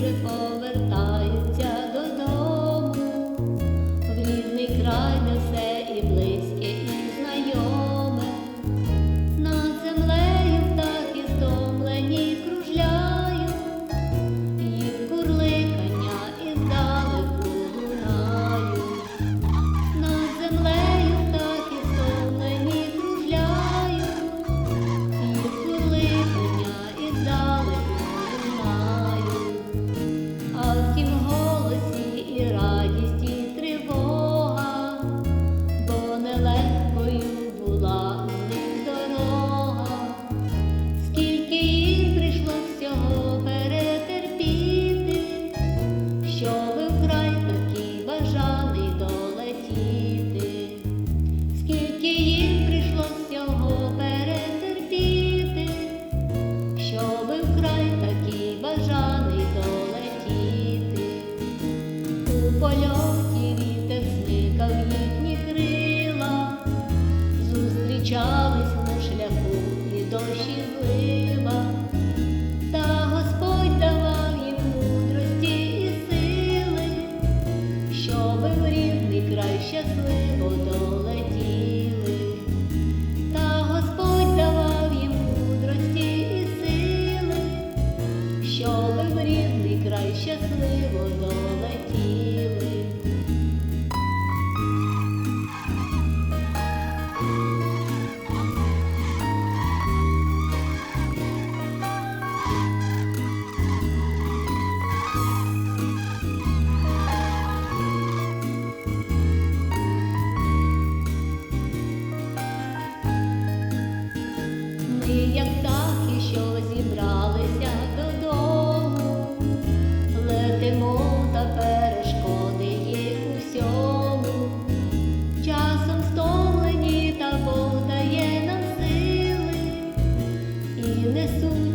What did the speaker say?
beautiful. Польоті вітер зникав їхні крила, зустрічались як птахи, що зібралися додому, летимо та перешкоди є усьому, часом стомлені та Бог дає нам сили і несуть.